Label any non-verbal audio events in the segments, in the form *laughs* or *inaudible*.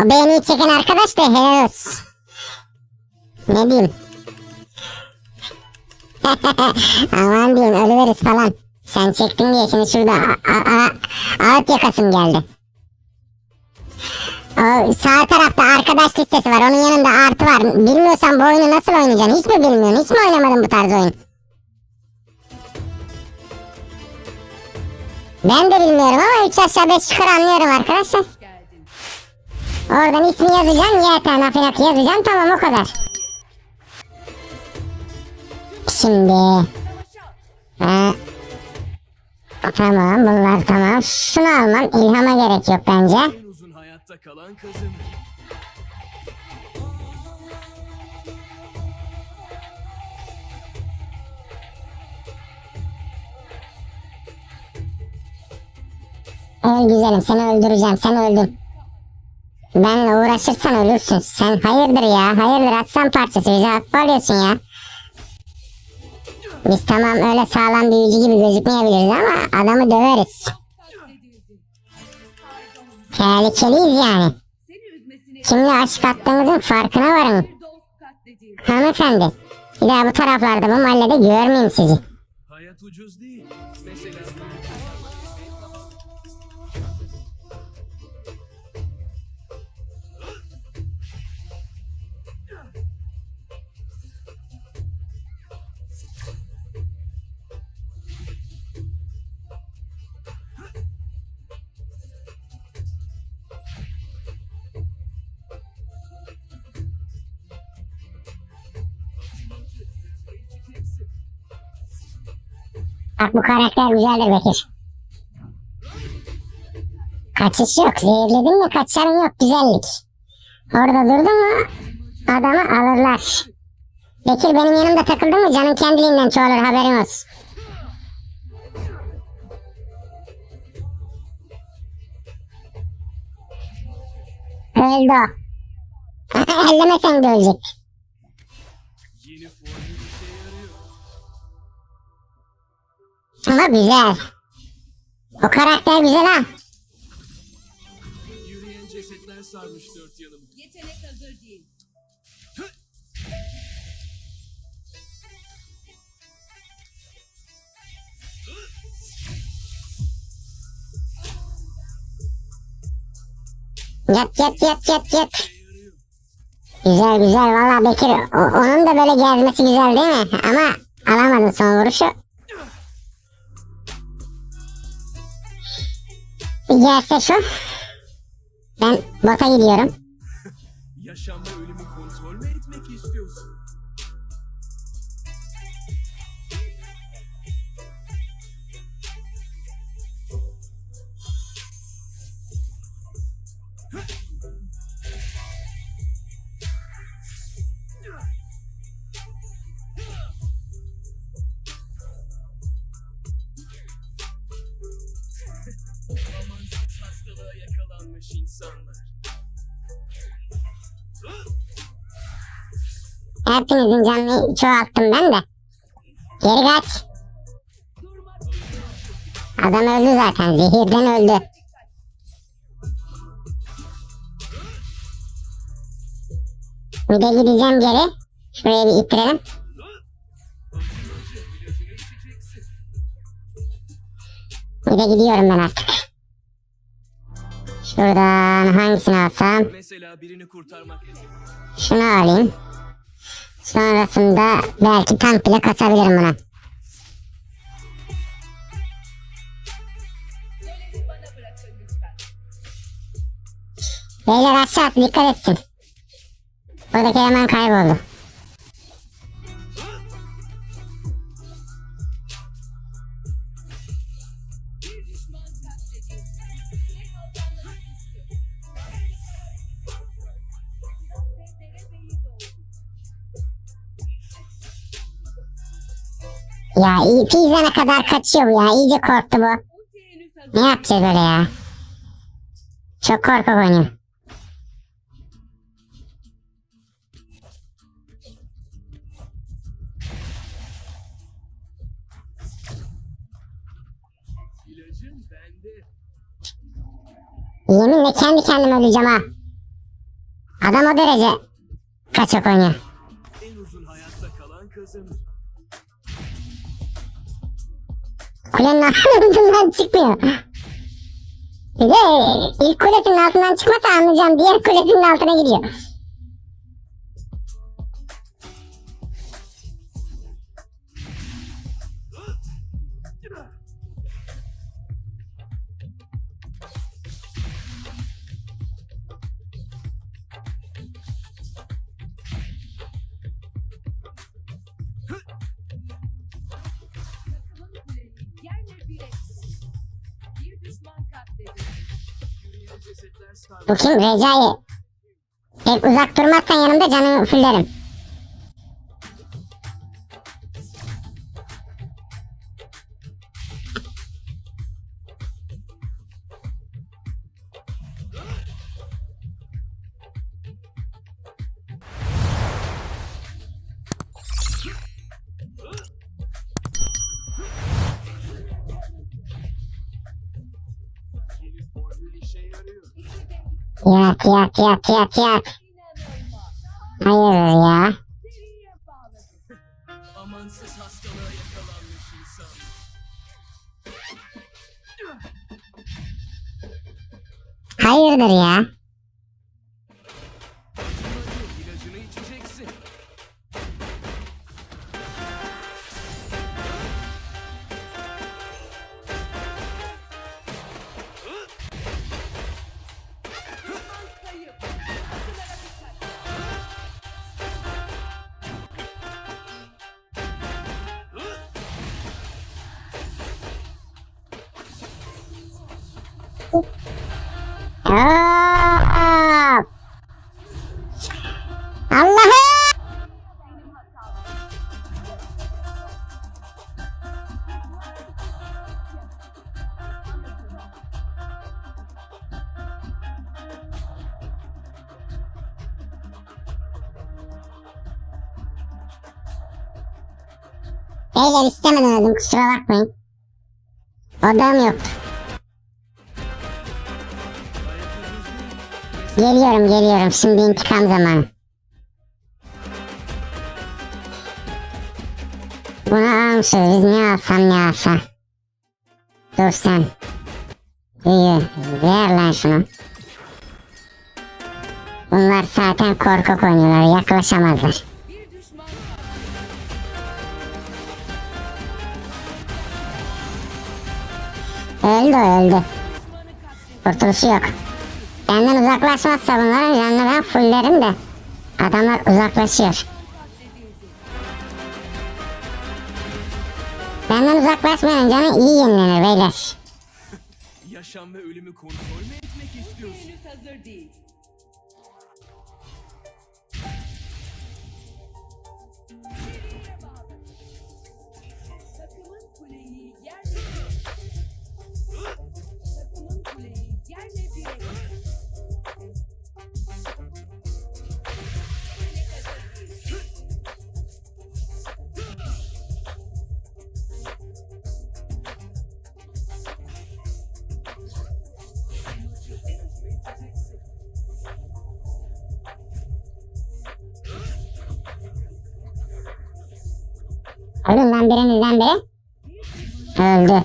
O beğeniyi çeken arkadaş da helal olsun. Ne diyeyim? *laughs* Aman diyeyim ölüveriz falan. Sen çektin diye şimdi şurada ağıt yakasım geldi. O sağ tarafta arkadaş listesi var. Onun yanında artı var. Bilmiyorsan bu oyunu nasıl oynayacaksın? Hiç mi bilmiyorsun? Hiç mi oynamadın bu tarz oyun? Ben de bilmiyorum ama 3 aşağı 5 yukarı anlıyorum arkadaşlar. Oradan ismi yazacaksın. YT Nafinak yazacaksın. Tamam o kadar. Şimdi. Ha. Tamam bunlar tamam. Şunu almam. İlhama gerek yok bence. Öl güzelim seni öldüreceğim. Sen öldün. Benle uğraşırsan ölürsün. Sen hayırdır ya. Hayırdır aslan parçası. Bize hak alıyorsun ya. Biz tamam öyle sağlam büyücü gibi gözükmeyebiliriz ama adamı döveriz. Tehlikeliyiz yani. Kimle aşk attığımızın farkına varın. bir. Hanımefendi. Bir daha bu taraflarda bu mahallede görmeyeyim sizi. Bak bu karakter güzeldir Bekir. Kaçış yok. Zehirledin mi kaçarın yok güzellik. Orada durdun mu adamı alırlar. Bekir benim yanımda takıldın mı canın kendiliğinden çoğalır haberin olsun. Öldü o. *laughs* Ellemesen de ölecek. Ama güzel. O karakter güzel ha. Yürüyen cesetler sarmış dört yanımı. Yetenek hazır değil. Yat yat yat yat yat. Güzel güzel valla Bekir. O- onun da böyle gezmesi güzel değil mi? Ama alamadın son vuruşu. Gelse şu. Ben bota gidiyorum. Hepinizin canını çoğalttım ben de. Geri kaç. Adam öldü zaten. Zehirden öldü. Bir de gideceğim geri. Şuraya bir ittirelim. Bir de gidiyorum ben artık. Şuradan hangisini alsam? Şunu alayım. Sonrasında belki tank bile kasabilirim buna. Beyler aşağısı dikkat etsin. Buradaki hemen kayboldu. Ya iyi pizzana kadar kaçıyor bu ya. İyice korktu bu. Ne yapacağız böyle ya? Çok korkak oynuyor. Yeminle kendi kendime öleceğim ha. Adam o derece kaçak oynuyor. En uzun hayatta kalan kazanır. Kulenin altından çıkmıyor. Bir de ilk kulesinin altından çıkmasa anlayacağım. Diğer kulesinin altına gidiyor. Kim? Recai. Pek uzak durmazsan yanımda canını fullerim. Yat yat yat yat yat. Hayır ya. Amansız hastalığa. Hayırdır ya. Hop. Allah'ım. Beyler istemeden öldüm kusura bakmayın. Odam yoktu. Geliyorum geliyorum şimdi intikam zamanı. Bunu almışız biz ne alsam ne alsa. Dur sen. İyi ver lan şunu. Bunlar zaten korkak oynuyorlar yaklaşamazlar. Öldü öldü. Kurtuluşu yok. Benden uzaklaşmazsa bunların canını ben fullerim de. Adamlar uzaklaşıyor. Benden uzaklaşmayan canı iyi yenilenir beyler. Yaşam ve ölümü kontrol mü etmek istiyorsun? Henüz hazır değil. Takımın kuleyi yerle bir etti. Takımın kuleyi yerle bir Ölün lan birinizden biri. Öldü.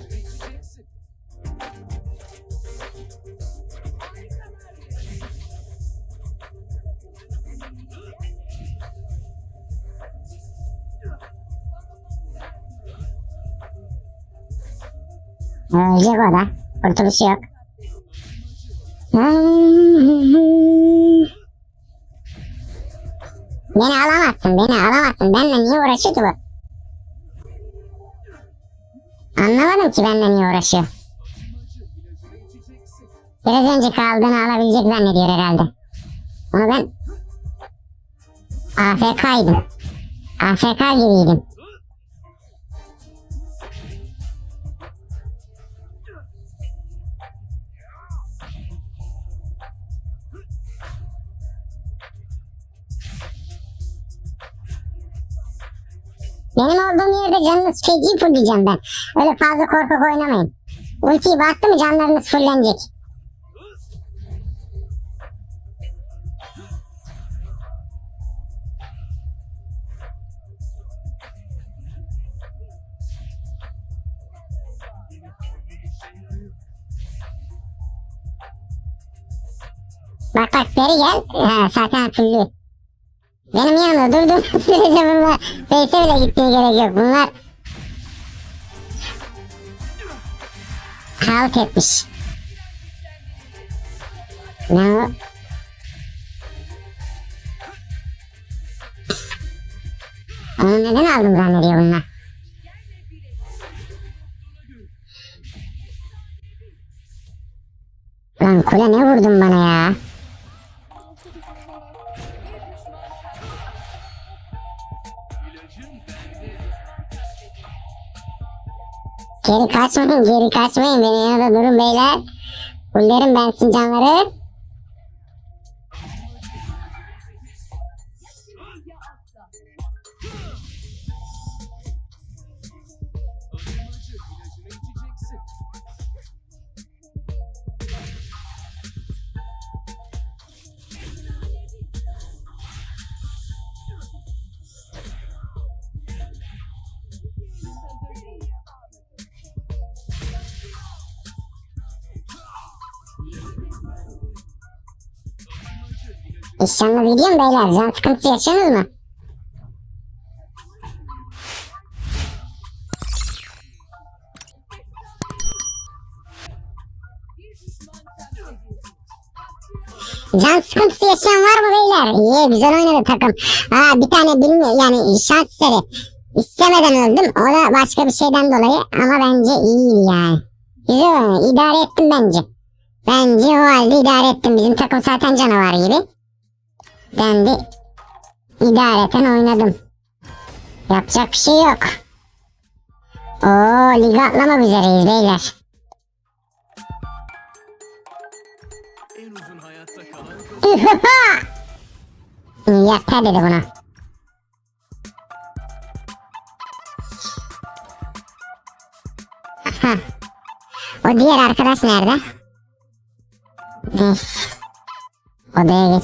Ölecek o da. Kurtuluşu yok. Beni alamazsın, beni alamazsın. Benimle niye uğraşıyor ki bu? Anlamadım ki benimle niye uğraşıyor. Biraz önce kaldığını alabilecek zannediyor herhalde. Onu ben AFK'ydım. AFK gibiydim. Benim olduğum yerde canınız şey feci fullleyeceğim ben. Öyle fazla korkak oynamayın. Ultiyi bastı mı canlarınız fullenecek. Bak bak geri gel. Ha, zaten fulllü. Benim yanımda durduğum *laughs* sürece bunlar Face'e bile gitmeye gerek yok. Bunlar halt etmiş. Ne o? Onu neden aldım zannediyor bunlar? Lan kule ne vurdun bana ya? Geri kaçmayın, geri kaçmayın. Benim yanında durun beyler. Kullerim ben sizin İş yalnız gidiyor mu beyler? Can sıkıntısı yaşıyorsunuz mu? Can sıkıntısı yaşayan var mı beyler? İyi güzel oynadı takım. Ha bir tane bilmiyor yani şans eseri. İstemeden öldüm. O da başka bir şeyden dolayı ama bence iyiydi yani. Güzel oynadı. İdare ettim bence. Bence o halde idare ettim. Bizim takım zaten canavar gibi. Ben de idareten oynadım. Yapacak bir şey yok. Oo lig atlamak üzereyiz beyler. *laughs* Milyarder dedi buna. Hah. O diğer arkadaş nerede? Neyse. Odaya geçelim.